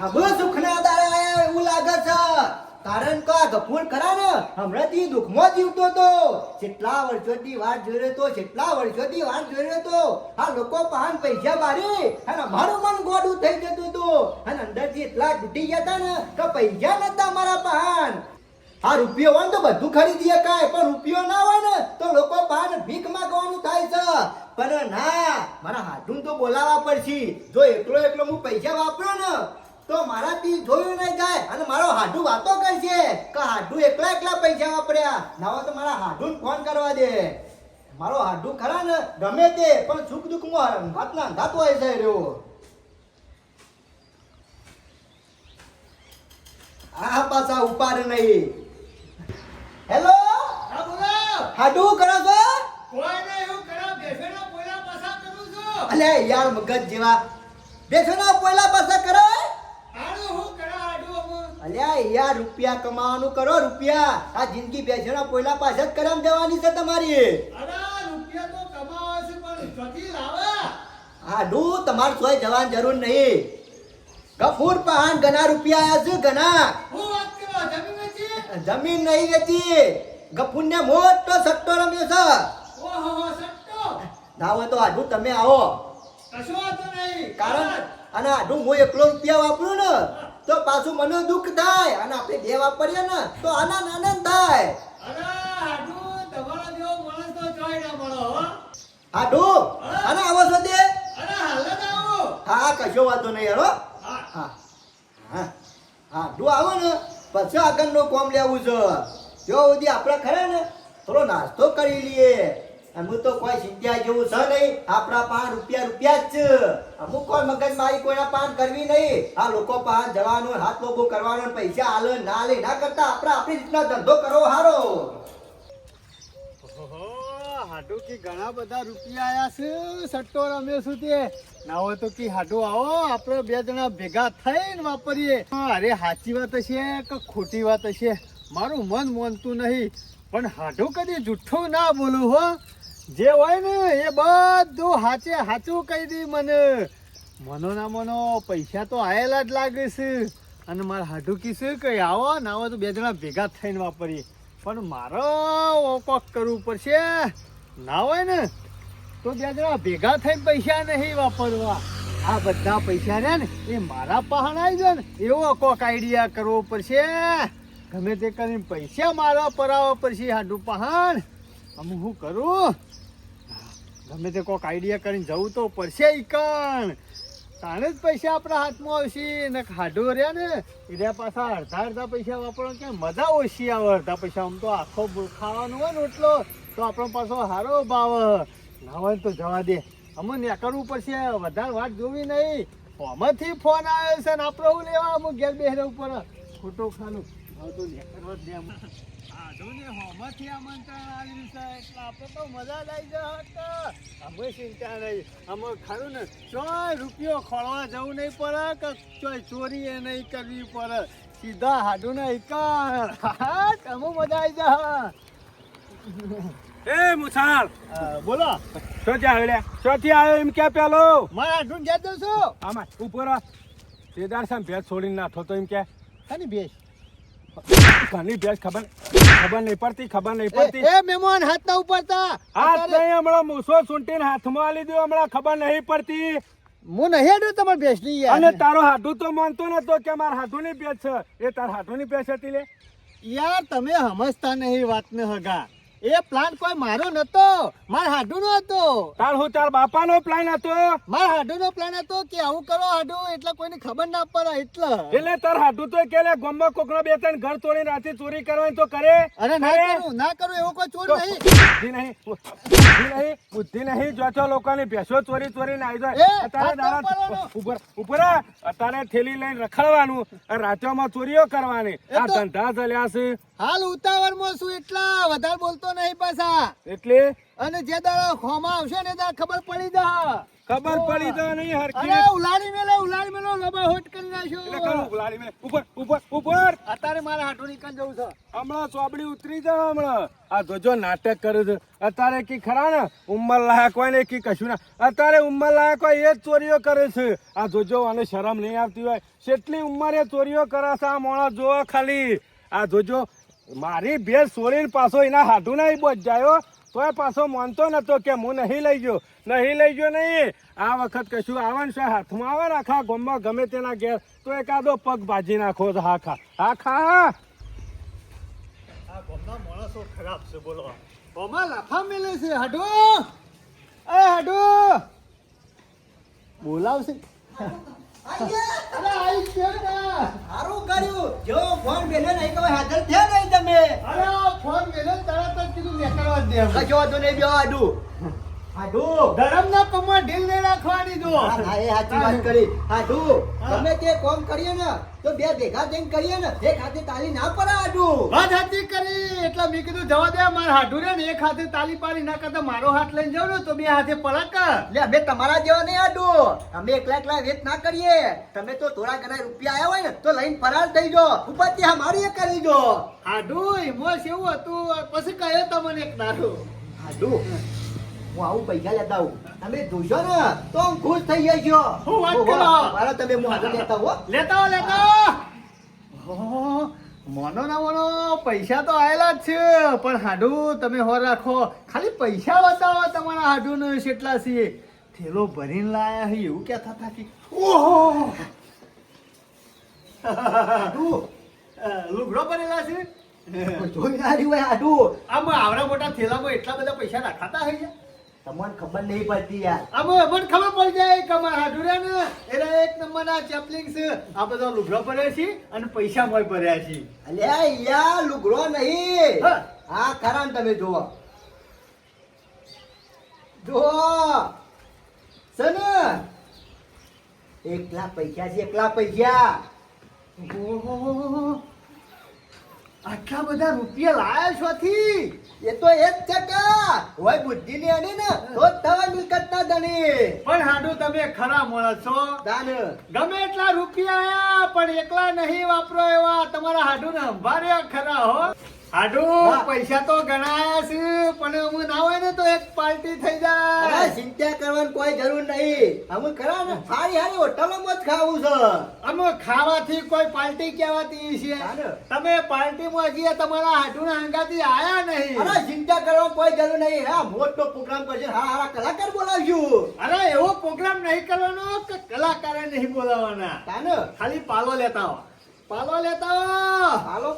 હવે સુખના દાડા આયા એવું લાગે છે. કારણ કે આ ગફૂર ખરા ને? હમણાંથી દુઃખમાં જીવતો તો. કેટલા વર્ષોથી વાત જોઈ રહ્યો તો કેટલા વર્ષોથી વાત જોઈ રહ્યો તો આ લોકો પાન પૈસા મારી અને મારું મન ગોડું થઈ જતું હતું. અને અંદરથી એટલા તૂટી ગયા હતા ને કે પૈસા નતા મારા પાન આ રૂપિયો હોય ને તો બધું ખરીદી શકાય પણ રૂપિયો ના હોય ને તો લોકો પાન ભીખ માંગવાનું થાય છે. પણ ના, મારા હાથું તો બોલાવવા પડશે. જો એકલો એકલો હું પૈસા વાપરો ને તો મારાથી જોયું નહીં જાય. અને મારો હાડું વાતો કરશે કે હાડું એકલા એકલા પૈસા વાપર્યા. નાવા તો મારા હાડું ફોન કરવા દે. મારો હાડું ખરા ને ગમે તે પણ સુખ દુઃખમાં અંગાત ના અંગાત હોય છે રહ્યો. આ પાછા ઉપાડ નહીં. હેલો હા બોલો. હાડું કરો છો? કોઈ નહીં હું કરા બેસેના પોયલા પાછા કરું છું. અલે યાર મગજ જેવા. બેસો ના પાસા કરે? અલ્યા યાર રૂપિયા કમાવાનું કરો રૂપિયા. આ જિંદગી બેસણા પોયલા પાસે જ કરમ જવાની છે તમારી. અરે રૂપિયા તો કમાવા છે પણ જતી હા ડુ તમારે સોય જવાની જરૂર નહીં. ગફૂર પહાણ ઘણા રૂપિયા આયા છે ઘણા. હું વાત કરો જમીન વેચી? જમીન નહીં વેચી. ગફૂર ને મોટો સટ્ટો રમ્યો છે. ઓહો સટ્ટો? ના હોય તો આજુ તમે આવો. કશો વાતો નહીં. કારણ અને આજુ હું એકલો રૂપિયા વાપરું ને. તો પાછું મને દુઃખ થાય અને આપણે બે વાપરીએ ને તો આનંદ આનંદ થાય. આડું અને આવો છો તે? અરે હાલ જ હા કશો વાંધો નહીં યાર હા. હા. હા. આવો ને પછી આગળનું કોમ લેવું છે. જો સુધી આપણે ખરા ને થોડો નાસ્તો કરી લઈએ. અમુક તો કોઈ ચિંતા જેવું છે નહીં. આપણા પાન રૂપિયા રૂપિયા જ છે. અમુક કોઈ મગજ મારી કોઈના પાન કરવી નહીં. આ લોકો પાન જવાનો હાથ લોબો કરવાનો પૈસા આલે ના લે ના કરતા આપણે આપણી રીતના ધંધો કરવો હારો. હાડુ કી ઘણા બધા રૂપિયા આયા છે સટ્ટો રમે સુધી ના હોય તો કી હાડુ આવો, આપણે બે જણા ભેગા થઈને વાપરીએ. અરે, સાચી વાત હશે કે ખોટી વાત હશે? મારું મન માનતું નહીં. પણ હાડો કદી જુઠ્ઠું ના બોલું હો. જે હોય ને એ બધું હાચે હાચું કહી દી મને. મનો ના મનો પૈસા તો આયેલા જ લાગે છે. અને મારે હાડુ કી છે કે આવો ના હોય તો બે જણા ભેગા થઈને વાપરીએ. પણ મારો કોક કરવું પડશે. ના હોય ને તો બે જણા ભેગા થઈને પૈસા નહીં વાપરવા. આ બધા પૈસા રહ્યા ને એ મારા પહાણ આવી જાય ને એવો કોક આઈડિયા કરવો પડશે. ગમે તે કરીને પૈસા મારા પરાવવા પડશે હાડું પહાણ. અમુક હું કરું? ગમે તે કોક આઈડિયા કરીને જવું તો પડશે ઈકણ તાણે જ પૈસા આપણા હાથમાં આવશે. ને ખાડો રહ્યા ને એના પાછા અડધા અડધા પૈસા વાપરવા કે મજા ઓછી આવે અડધા પૈસા. આમ તો આખો ખાવાનું હોય ને એટલો, તો આપણો પાછો સારો ભાવ. ના તો જવા દે. અમને નીકળવું પડશે. વધારે વાત જોવી નહીં. આમાંથી ફોન આવ્યો છે ને આપણે લેવા. અમુક ઘેર બેહરે ઉપર. ખોટો ખાનું. હવે તો નીકળવા જ દે અમને. ને હોમાંથી આમંત્રણ આવ્યું છે. એટલે આપણે તો મજા જ આવી જાય અમે ચિંતા નહીં. અમે ખરું ને ચોય રૂપિયો ખોળવા જવું નહીં પડે કે ચોય ચોરી એ નહીં કરવી પડે. સીધા હાડું ને એકણ અમે મજા આવી જા એ મુસાલ બોલો. આવ્યો આવ્યો એમ કે પેલો? મારા હાડું ઘેર જઉં છું આમાં ઉપર. તેદાર સામ ભેંસ છોડીને નાખો તો એમ કે. ખાની બેસ ઘણી ભેંસ ખબર ખબર નહીં પડતી ખબર નહીં પડતી. એ મહેમાન હાથ ના ઉપરતા હાથ નહીં હમણાં મૂસો સુંટીને હાથમાં આલી દો હમણાં ખબર નહીં પડતી. હું નહીં હેડું તમારી ભેંસની અને તારો હાથું તો માનતો નતો કે મારા હાથુની ભેંસ છે. એ તાર હાથુની ભેંસ હતી લે. યાર તમે સમજતા નહીં વાતને હગા. એ પ્લાન કોઈ મારો નતો. માર હાડુ નો હતો. તાર હું તાર બાપાનો પ્લાન હતો? માર હાડુ નો પ્લાન હતો કે આવું કરો હાડુ એટલે કોઈને ખબર ના પડે એટલે. એટલે તાર હાડુ તો કેલે ગોમ્બો કોકનો બે ત્રણ ઘર તોડી રાતે ચોરી કરવાની તો કરે? અરે ના કરું? ના કરું એવો કોઈ ચોર નહીં. બુદ્ધિ નહીં બુદ્ધિ નહીં બુદ્ધિ નહીં જો છો લોકોની ભેંસો ચોરી ચોરીને આવી જાય. અત્યારે દાડા ઉપર ઉપર અત્યારે થેલી લઈને રખડવાનું રાત્રો માં ચોરીઓ કરવાની. આ ધંધા ચાલ્યા છે. હાલ ઉતાવળમાં છું એટલા વધારે બોલતો નહીં પાછા. એટલે? અને જે દાડો ખોમાં આવશે ને દાડો ખબર પડી જા. ખબર પડી તો નહીં અરે ઉલાડી મેલો ઉલાડી મેલો લબા હોટ કરી નાખ્યો. એટલે કરું ઉલાડી મેં. ઉપર ઉપર ઉપર. અત્યારે મારા હાટો નીકળ જવું છે. હમણાં ચોબડી ઉતરી જાય હમણાં. આ જોજો નાટક કરે છે. અત્યારે કી ખરા ને? ઉંમર લાયક હોય ને કી કશું ના. અત્યારે ઉંમર લાયક હોય એ જ ચોરીઓ કરે છે. આ જોજો અને શરમ નહીં આવતી હોય. કેટલી ઉંમરે ચોરીઓ કરે છે આ મોણા જો ખાલી. આ જોજો મારી ભેર સોરી પાછો એના હાથું નહીં બોજ જાયો તોય પાછો માનતો નતો કે હું નહીં લઈ ગયો. નહીં લઈ ગયો નહીં. આ વખત કશું આવન છે હાથમાં આવે ને આખા ગોમમાં ગમે તેના ઘેર તો એકાદો પગ ભાજી નાખો હા ખા. હા ખા. માણસો ખરાબ છે બોલો. ઓમાં લાફા મેલે છે હાડો એ હાડુ બોલાવશે. સારું કર્યું. જો ફોન મેલ્યો નહીં કે હાજર થયા નહીં તમે. અરે ફોન મેલે તરત જ કીધું નીકળવા દે. કશો વાંધો નહીં બે આડું આડું ધરમના પગમાં ઢીલ નહીં રાખવાની જો. હા, હા, એ સાચી વાત કરી. આડું તમે તે કોમ કરીએ ને તો બે ભેગા થઈને કરીએ ને એક હાથે તાલી ના પડે આડું વાત સાચી કરી. એટલે મેં કીધું જવા દે મારા હાડુ રે ને એક હાથે તાલી પાડી ના કરતા મારો હાથ લઈને જાવ ને તો બે હાથે પલક એટલે અમે તમારા જેવા નહીં આડું અમે એકલા એકલા વેત ના કરીએ. તમે તો થોડા ઘણા રૂપિયા આવ્યા હોય ને તો લઈને ફરાર થઈ જો. ઉપરથી મારી એ કરી જો. હાડુ એમાં એવું હતું. પછી કહ્યો તમને એક દારૂ આડું હું આવું પૈસા લેતા આવું. તમે જોશો ને તો હું ખુશ થઈ જઈશો હું વાત કરો? મારા તમે હાથે લેતા હો. લેતા લેતા મોનો ના મોનો પૈસા તો આયેલા જ છે પણ હાડુ તમે હો રાખો. ખાલી પૈસા બતાવો તમારા હાડુ ને કેટલા છે થેલો ભરીને લાયા હે એવું ક્યાં થતા કે ઓહો. લુગડો ભરેલા છે? જોઈ ના રહ્યું હોય આડું આમાં આવડા મોટા થેલામાં એટલા બધા પૈસા નાખાતા હોય છે તમને ખબર નહીં પડતી યાર. અમે મને ખબર પડી જાય કે અમારા હાડુરા ને એટલે એક નંબરના ચેપલિંગ છે આ બધા લુગડો ભર્યા છે અને પૈસા મોય ભર્યા છે. અલ્યા યા લુગડો નહીં. હા. હા ખરા ને તમે જુઓ. જુઓ. છે ને એકલા પૈસા છે એકલા પૈસા. ઓહો, આટલા બધા રૂપિયા લાયા છોથી એ તો એ જ છે કે હોય બુદ્ધિ ની અડી ને તો જ થવા મિલકત ના ધણી. પણ હાડુ તમે ખરા માણસ છો? દાન. ગમે એટલા રૂપિયા આયા પણ એકલા નહીં વાપરો એવા. તમારા હાડુ ને સંભાળ્યા ખરા હો. હાડુ પૈસા તો ગણાયા છે પણ હું ના હોય ને તો એક પાર્ટી થઈ જાય. ચિંતા કરવાની કોઈ જરૂર નહીં. અમે ખરા ને? સારી સારી હોટલોમાં જ ખાવું છે. અમે ખાવાથી કોઈ પાર્ટી કહેવાતી છે. તમે પાર્ટીમાં હજી તમારા હાડુ ના હંગાથી આયા નહીં. અરે ચિંતા કરવાની કોઈ જરૂર નહીં. હા મોટો પ્રોગ્રામ કરશે હા હા કલાકાર બોલાવશું અરે એવો પ્રોગ્રામ નહીં કરવાનો કે કલાકારો નહીં બોલાવવાના. તાન ખાલી પાલો લેતા પાલો લેતા આવો. હાલો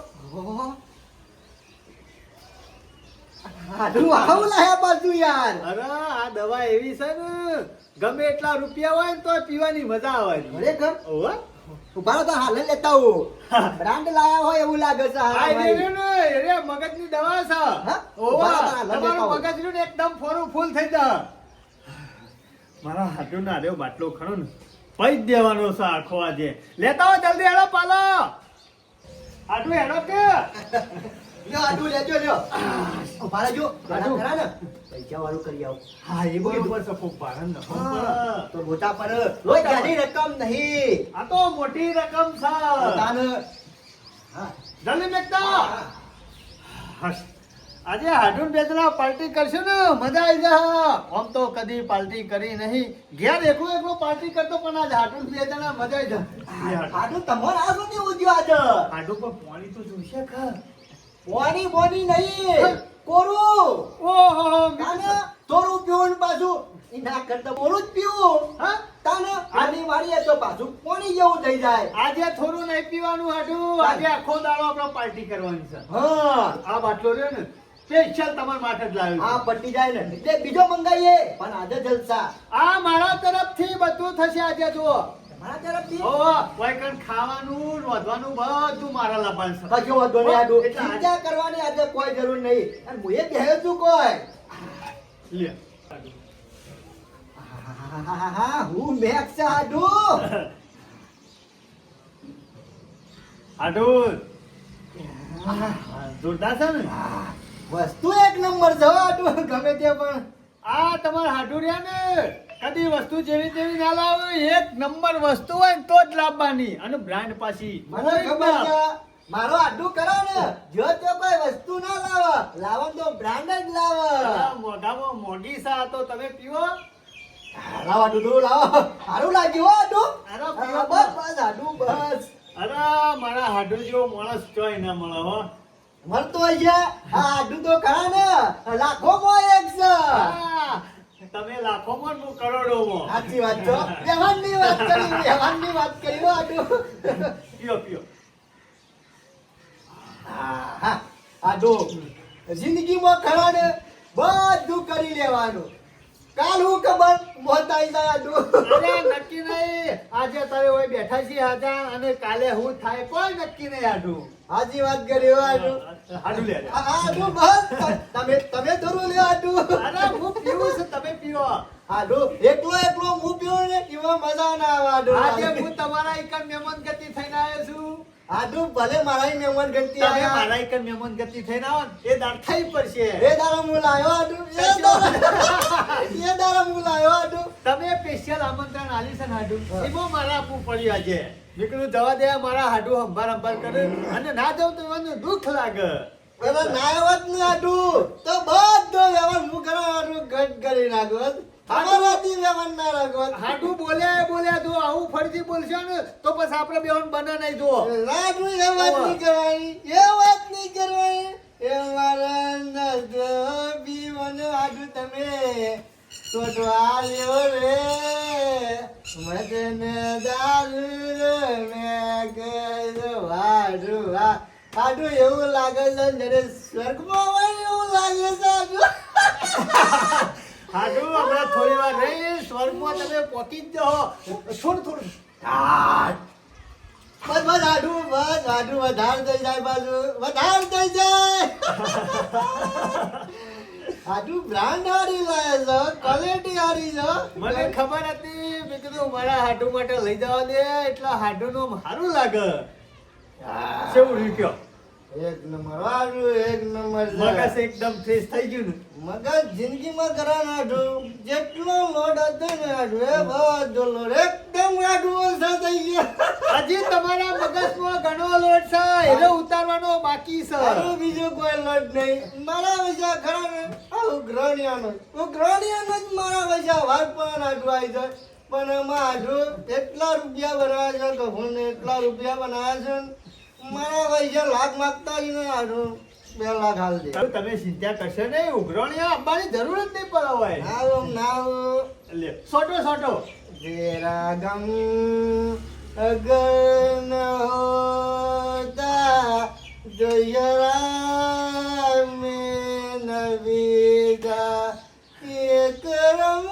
હાડું આવું લાયા પાછું યાર. અરે આ દવા એવી છે ને ગમે એટલા રૂપિયા હોય ને તો પીવાની મજા આવે. ઊભા તો હાલ લેતા બ્રાન્ડ લાયા હોય એવું લાગે છે આ મગજની દવા છે. હા? જ તમારું મગજ રહ્યું એકદમ ફોરું ફૂલ થઈ જાય. મારા હાથો ના રહ્યો બાટલો ખરો ને. પૈ દેવાનો છે આખો આજે. લેતા હો જલ્દી હેડો પાલો. આટલું હેડો કે? લ્યો, હાડું લેજો, લ્યો. ઊભા રહેજો. હાડું. ખરા ને? પૈસા વાળું કરી આવો. હા એ બરોબર છે ખૂબ તો મોટા પર કોઈ જાડી રકમ નહીં આ તો મોટી રકમ છે તાન. હા. જલ્દી મેકતા હસ. આજે હાડુન બે પાર્ટી કરશું ને મજા આવી જા આમ તો કદી પાર્ટી કરી નહીં ઘેર એકલો એકલો પાર્ટી કરતો પણ આજ હાડુન બે મજા આવી જશે હાડું તમારે આ શું થયું આજે? હાડું પર પાણી તો જોઈશે કે બોની બોની નહીં. કોરું. ઓહો તાન થોડું પીવું પાછું. ના કરતા બોલું જ પીવું. હા? તાને આની વાળીએ તો પાછું પોણી જેવું થઈ જાય. આજે થોડું નહીં પીવાનું હતું આજે આખો દાડો આપણે પાર્ટી કરવાની છે. હા. આ બાટલો રહ્યો ને. સ્પેશિયલ તમારા માટે જ લાવ્યો આ પટી જાય ને એટલે બીજો મંગાવીએ પણ આજે જલસા. આ મારા તરફથી બધું થશે આજે જુઓ. તમારા તરફથી ઓહો, કોઈ કણ ખાવાનું વધવાનું બધું મારા લાભાંશ છે. કશો વાંધો નહીં આડું. ચિંતા કરવાની આજે કોઈ જરૂર નહીં અને હું એ કહેવું છું કોઈ લે. હા હું મેક્સ છે આડું. હાડું. જોરદાર છે ને વસ્તુ એક નંબર છે હો ગમે તે પણ આ તમારા હાડું રહ્યા ને કદી વસ્તુ જેવી તેવી ના લાવો. એક નંબર વસ્તુ હોય ને તો જ લાવવાની. અને બ્રાન્ડ પાછી મને ખબર છે મારો આડું કરો ને જો તો કોઈ વસ્તુ ના લાવો લાવો તો બ્રાન્ડ જ લાવો. મોઢામાં મોઢી સા તો તમે પીવો. લાવો આડું થોડું લાવો. સારું લાગ્યું હો આડું અરે બસ બસ આડું બસ. અરે મારા હાડુ જેવો માણસ ચોય ના મળે હો. મળતો છે? આ આડું તો ખરા ને. લાખો માં એક છે. તમે લાખો માં હું કરોડોમાં. સાચી વાત છો. વ્યવહારની વાત કરી વ્યવહારની વાત કરી આડું પીઓ પીઓ. આડું જિંદગીમાં ખરા ને બધું કરી લેવાનું. કાલ હું ખબર મોતાઈ જાય અરે નક્કી નહીં. આજે તારે હોય બેઠા છીએ હાજા અને કાલે હું થાય. કોઈ નક્કી નહીં આડું હાજી વાત કરી આડું. લે આડું બસ તમે તમે થોડું લ્યો આડું. અરે હું પીવું છું તમે પીવો. આડું એકલો એકલો હું પીવું ને એવા મજા ના આવે આડું. આજે હું તમારા એક મહેમાન ગતિ થઈને આવ્યો છું. આડું ભલે મારા મહેમાન તમે આયા. મારા એકન મહેમાન ગતિ થઈને આવો એ દાડ થઈ પડશે. એ દાડા હું લાયો આડું એ દાડા એ દાડા હું લાયો આડું તમે સ્પેશિયલ આમંત્રણ આલી છે હાડું એમાં મારા આપવું પડ્યું આજે. મેં જવા દે મારા હાડું હંભાર હંભાર કરે અને ના જાઉં તો મને દુઃખ લાગે. પેલા ના આવત ને આડું તો બધો વ્યવહાર હું ગટ કરી નાખો. ના બોલ્યા બોલ્યા તું આવું ફરીથી બોલશો ને તો પછી આપણે બેવન બને નહીં જો રાજુ એ વાત નહીં કરવાની એ વાત નહીં કરવાની. એ મારા નજબીઓને આડું તમે. તોડવા લ્યો રે. મદન દારૂ મેં કહેજો વાડું વા આડું એવું લાગે છે જ્યારે સ્વર્ગમાં હોય એવું લાગે છે આડું હાડું હમણાં થોડી વાર રહી સ્વર્ગમાં તમે પહોંચી જ જાઓ. થોડું થોડું. બસ બસ આડું બસ આડું વધાર થઈ જાય બાજુ. વધાર થઈ જાય. આડું બ્રાન્ડ હારી લાવે છે ક્વોલિટી હારી છે. મને ખબર હતી. મેં કીધું મારા હાડુ માટે લઈ જવા દે. એટલે હાડુ નું સારું લાગે કેવું રહ્યું એક નંબર આડું એક નંબર. મગજ એકદમ ફ્રેશ થઈ ગયું ને. મગજ જિંદગીમાં કરા નાડું. જેટલો લોડ હતો ને આડું એ બધો લોડ એકદમ આડું ઓછો થઈ ગયો. હજી તમારા મગજમાં ઘણો લોટ છે. એને ઉતારવાનો બાકી છે. આનું બીજું કોઈ લોડ નહીં. મારા વૈસા ખરા ને ઉઘરાણીયાનો ઉઘરાણીયાનો જ મારા વૈસા વાર પણ આડું આવી જાય પણ એમાં આડું એટલા રૂપિયા બનાવ્યા છે કભૂને એટલા રૂપિયા બનાવ્યા છે મારા પૈસા જ નહીં આડો બે હાલ દે. તમે ચિંતા કરશો નહીં? ઉઘરણી આપવાની જરૂર જ નહીં પડે હોય ના ના લે સોટો સોટો. તેરા ગમ અગર ન હોતા જો યરા મે નવીદા એ કરમ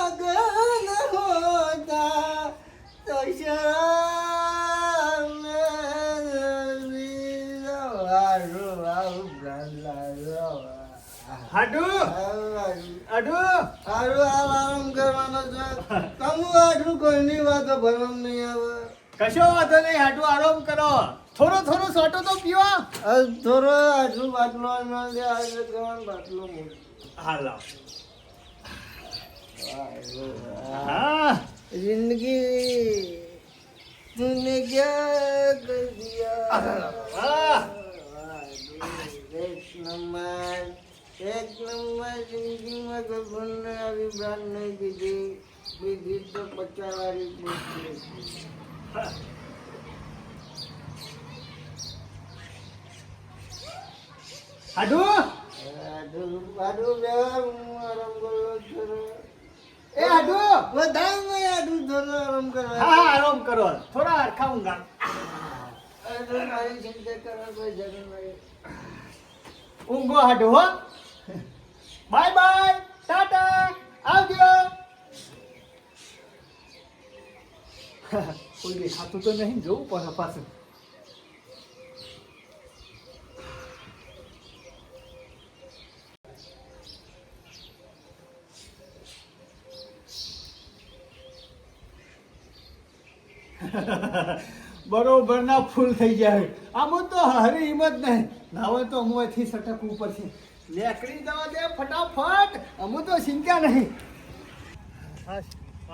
અગર ન હોતા હાડું હાડું હાડું આરામ કરવાનો છે તમુ કોઈની વાતો ભરવાનું નહીં આવે કશો વાતો નહીં હાડું આરામ કરો થોડો થોડો સોટો તો પીવો થોડો આટલું બાટલો બાટલો હાલો જિંદગી તૂને ક્યા એક નંબર જિંદગીમાં ગભરને આવી બ્રાન્ડ નહીં કીધી બીજી તો પચાસ વાળી પૂછી હાડુ આડું આડું હું આરામ થોડો એ હાડુ બધા આડું થોડો આરામ કરો હા આરામ કરો થોડા હરખા ઊંઘા ઊંઘો હાડુ હો બાય બાય, ટાટા, આવજો. કોઈ દેખાતું તો નહીં જોવું પડે પાછું. બરોબર ના ફૂલ થઈ જાય આમાં તો હારી હિંમત નહીં. નાવે તો હું અહીંથી સટકવું પડશે. લેકડી દવા દે ફટાફટ. અમુ તો ચિંતા નહીં.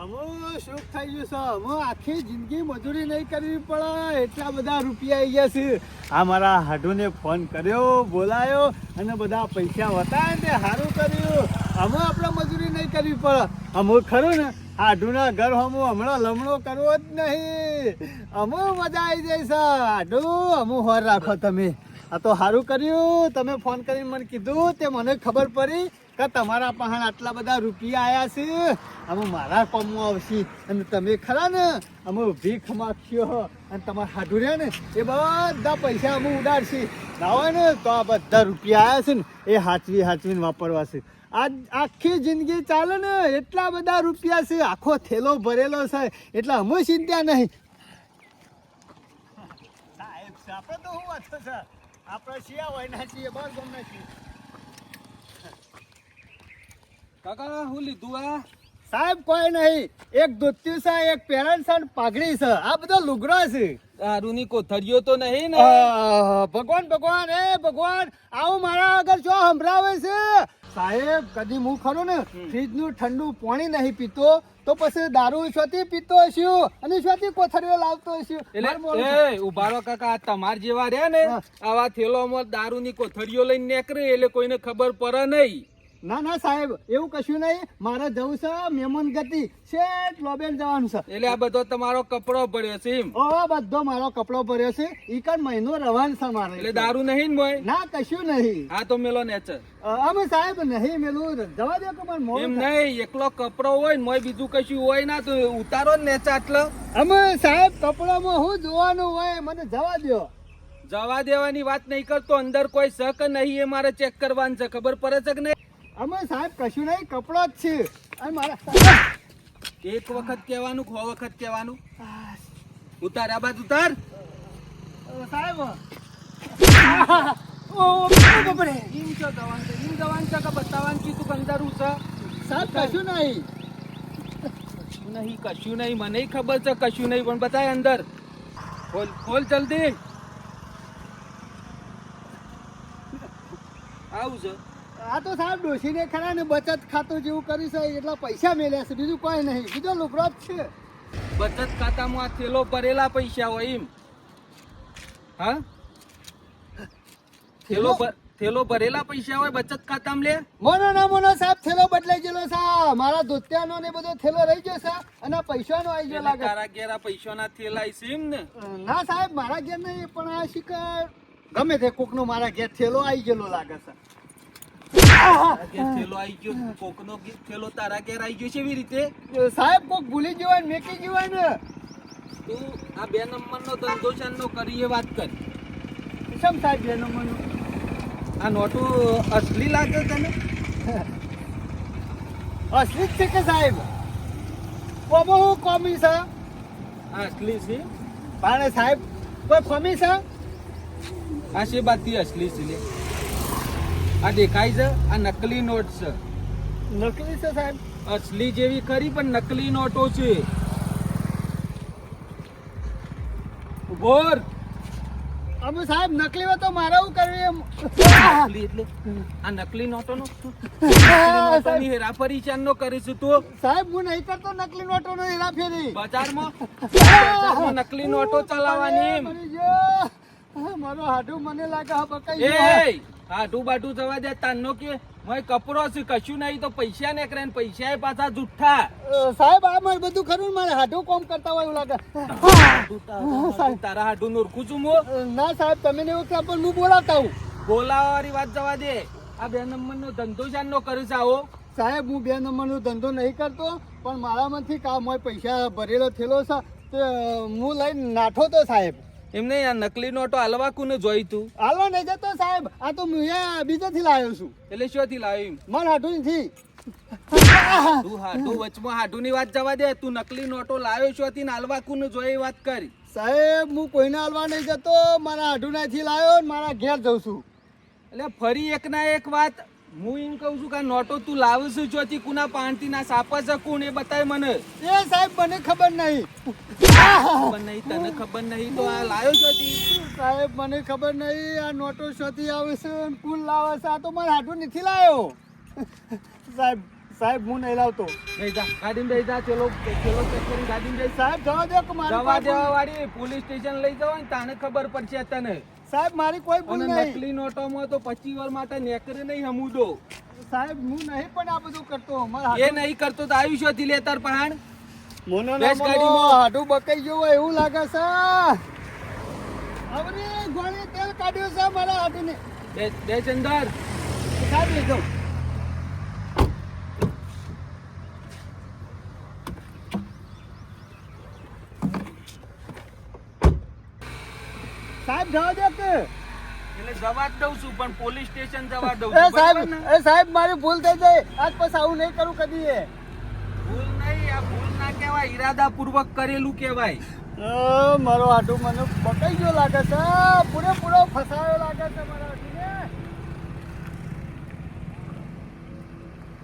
અમુ સુખ થઈ ગયું છે. અમુ આખી જિંદગી મજૂરી નહીં કરવી પડે. એટલા બધા રૂપિયા આવી ગયા છે. આ મારા હાડુને ફોન કર્યો બોલાયો અને બધા પૈસા વતાય તે સારું કર્યું. અમુ આપણે મજૂરી નહીં કરવી પડે. અમુ ખરું ને હાડુના ઘર અમુ હમણાં લમણો કરવો જ નહીં. અમુ મજા આવી જાય છે. હાડુ અમુ હોર રાખો તમે. આ તો સારું કર્યું. તમે ફોન કરીને મને કીધું, તે મને ખબર પડી કે તમારા પાસે આટલા બધા રૂપિયા આયા છે. અમે મારા કોમમાં આવશે. અને તમે ખરા ને? અમે ભીખ માગશો અને તમારા હાડું રહ્યા ને? એ બધા પૈસા અમે ઉડાડશે. લાવો ને, તો આ બધા રૂપિયા આયા છે ને, એ હાચવી હાચવીને વાપરવા છે. આ આખી જિંદગી ચાલે ને, એટલા બધા રૂપિયા છે. આખો થેલો ભરેલો છે. એટલે અમે ચિંતા નહીં. સાહેબ આપણે તો હું વાંચો છે આપણે શિયા હોય ના છીએ બસ ગમે કાકા હું લીધું આ સાહેબ કોઈ નહીં. એક ધોતી છે એક પેરણ છે અને પાઘડી છે. આ બધો લુગડો છે. દારૂની કોથળીઓ તો નહીં ને? ભગવાન ભગવાન એ ભગવાન આવું મારા આગળ જો સંભળાવે છે. સાહેબ કદી હું ખરો ને ફ્રીજનું ઠંડુ પાણી નહીં પીતો તો પછી દારૂ શોથી પીતો હશું અને શોથી કોથળીઓ લાવતો હશું. એટલે ઉભારો કાકા આ તમાર જેવા રહ્યા ને. આવા થેલોમાં દારૂની કોથળીઓ લઈને નીકળે એટલે કોઈને ખબર પડે નહીં. ના ના સાહેબ એવું કશું નહીં. મારે જવું છે મહેમાન ગતિ. શેઠ લોબેન જવાનું છે. એટલે આ બધો તમારો કપડો પડ્યો છે એમ? ઓ બધો મારો કપડો ભર્યો છે. એક જ મહિનો રવાન છે મારે. એટલે દારૂ નહીં ને મોય ના કશું નહીં. આ તો મેલો નેચર. અમે સાહેબ નહીં મેલું. જવા દે કે મને એમ નહીં એકલો કપડો હોય ને મોય બીજું કશું હોય ના તો ઉતારો જ નેચા આટલો. અમે સાહેબ કપડામાં હું જોવાનું હોય મને જવા દ્યો જવા દેવાની વાત નહીં કરતો અંદર કોઈ શક નહીં એ મારે ચેક કરવાનું છે. ખબર પડે છે કે નહીં? અમે સાહેબ કશું નહીં કપડો જ છે. અને મારા એક વખત કહેવાનું ખો વખત કહેવાનું? ઉતાર આ બાજુ ઉતાર. સાહેબ. ઓ, બાપરે. છો છે દવાન છે ઈમ દવાન છે કે બતાવવાનું કીધું કે છે? સાહેબ કશું નહીં. કશું નહીં કશું નહીં મને ખબર છે કશું નહીં પણ બતાય અંદર. ખોલ ખોલ જલ્દી. આવું છે. આ તો સાહેબ ડોશીને ખરા ને બચત ખાતું જેવું કર્યું છે એટલા પૈસા મેળ્યા છે બીજું કોઈ નહીં. બીજો લુગડો જ છે. બચત ખાતામાં આ થેલો ભરેલા પૈસા હોય એમ. હા? થેલો થેલો? ભરેલા પૈસા હોય બચત ખાતામાં લે? મોનો ના મોનો સાહેબ થેલો બદલાઈ ગયેલો છે. મારા ધોતિયાનો ને બધો થેલો રહી ગયો છે અને પૈસાનો આવી ગયો લાગે. તારા ઘેરા પૈસાના થેલા છે એમ ને? ના સાહેબ મારા ઘેર નહીં પણ આ શિકાર. ગમે તે કોકનો મારા ઘેર થેલો આવી ગયેલો લાગે ઘેર થેલો આવી ગયો કોકનો થેલો તારા ઘેર આવી ગયો છે એવી રીતે સાહેબ કોક ભૂલી હોય મેકી ગયો ને. તું આ બે નંબરનો ધંધો છે નો કરી એ વાત કર. શમ સાહેબ બે નંબરનું? આ નોટું અસલી લાગે તને? અસલી જ છે કે સાહેબ? કોમો હું કોમી છે? અસલી છે? પણ સાહેબ કોઈ ફમી છે? આ છે બાતી અસલી છે આ દેખાય છે આ નકલી નોટ છે. નકલી છે સાહેબ? અસલી જેવી ખરી પણ નકલી નોટો છે. ઉભોર. અમે સાહેબ નકલી તો મારે શું કરવી એટલે? આ નકલી નોટોનો? નોટોની હેરાફરી ચાંદનો કરીશું તું? સાહેબ હું નહીં કરતો નકલી નોટો નો હેરાફેરી. બજારમાં? બજારમાં નકલી નોટો ચલાવવાની મરી હાડું મને લાગે બકાઈ ગયો. એ થવા દે તાનનો કે મય કપરો છે કશું નહીં તો પૈસા ને કરે ને પૈસા પાછા જુઠ્ઠા સાહેબ આ મારે બધું ખરું મારે હાડું કોમ કરતા હોય એવું લાગે. તારા હાડું નોરખું છું હું ના સાહેબ તમે ને એવું પણ હું બોલાવતા હું બોલાવવાની વાત જવા દે. આ બે નંબર નો ધંધો શાનનો કરે છે આવો. સાહેબ હું બે નંબરનો ધંધો નહીં કરતો પણ મારામાંથી કામ હોય પૈસા ભરેલો થયેલો છે હું લઈને નાઠો તો સાહેબ. એમને આ નકલી નોટો હાલવા કોને જોઈ તું. હલવા નહીં જતો સાહેબ. આ તો હું બીજેથી લાવ્યો છું. એટલે શોથી લાવ્યું મન હાટું નથી. તું હાટું વચમાં હાટું ની વાત જવા દે. તું નકલી નોટો લાવ્યો છો ને હાલવા કોને જોઈ વાત કરી. સાહેબ હું કોઈને હાલવા નહીં જતો. મારા હાટું નથી લાવ્યો મારા ઘેર જઉં છું. એટલે ફરી એક ના એક વાત હું એમ કહું છું કે નોટો તું લાવું છું ચોથી કુના પાણથી ના સાપા છે કોણ એ બતાય મને. એ સાહેબ મને ખબર નહીં. ખબર નહીં તને ખબર નહીં તો આ લાવ્યો ચોથી સાહેબ મને ખબર નહીં આ નોટો શોથી આવે છે કુલ લાવે છે. આ તો મને હાટું નથી લાવ્યો સાહેબ સાહેબ હું નહીં લાવતો. નહીં જા ગાડીમાં બેહી જા ચલો ચલો ચેક કરી ગાડીમાં જઈ સાહેબ જવા દો કે મારા જવા દેવા વાળી પોલીસ સ્ટેશન લઈ જવા ને તને ખબર પડશે તને. સાહેબ મારી કોઈ ભૂલ નહીં. નકલી નોટોમાં તો પચીસ વાર માટે નેકરે નહીં હમુદો સાહેબ હું નહીં પણ આ બધું કરતો. એ નહીં કરતો તો આવ્યું શોધી લેતર પહાણ. મોનો ના. હાડું બકાઈ ગયું હોય એવું લાગે છે. હવે ગોળી તેલ કાઢ્યું છે મારા હાડુને બે બે ચંદર સાહેબ લઈ જવા દે કે? એટલે જવા જ દઉં છું પણ પોલીસ સ્ટેશન જવા દઉં છું. સાહેબ એ સાહેબ મારી ભૂલ થઈ જાય આજ પછી આવું નહીં કરું કદી એ ભૂલ નહીં આ ભૂલ ના કહેવાય ઈરાદાપૂર્વક કરેલું કહેવાય. મારો હાડું મને બકાઈ ગયો લાગે છે. પૂરેપૂરો ફસાયો લાગે છે મારા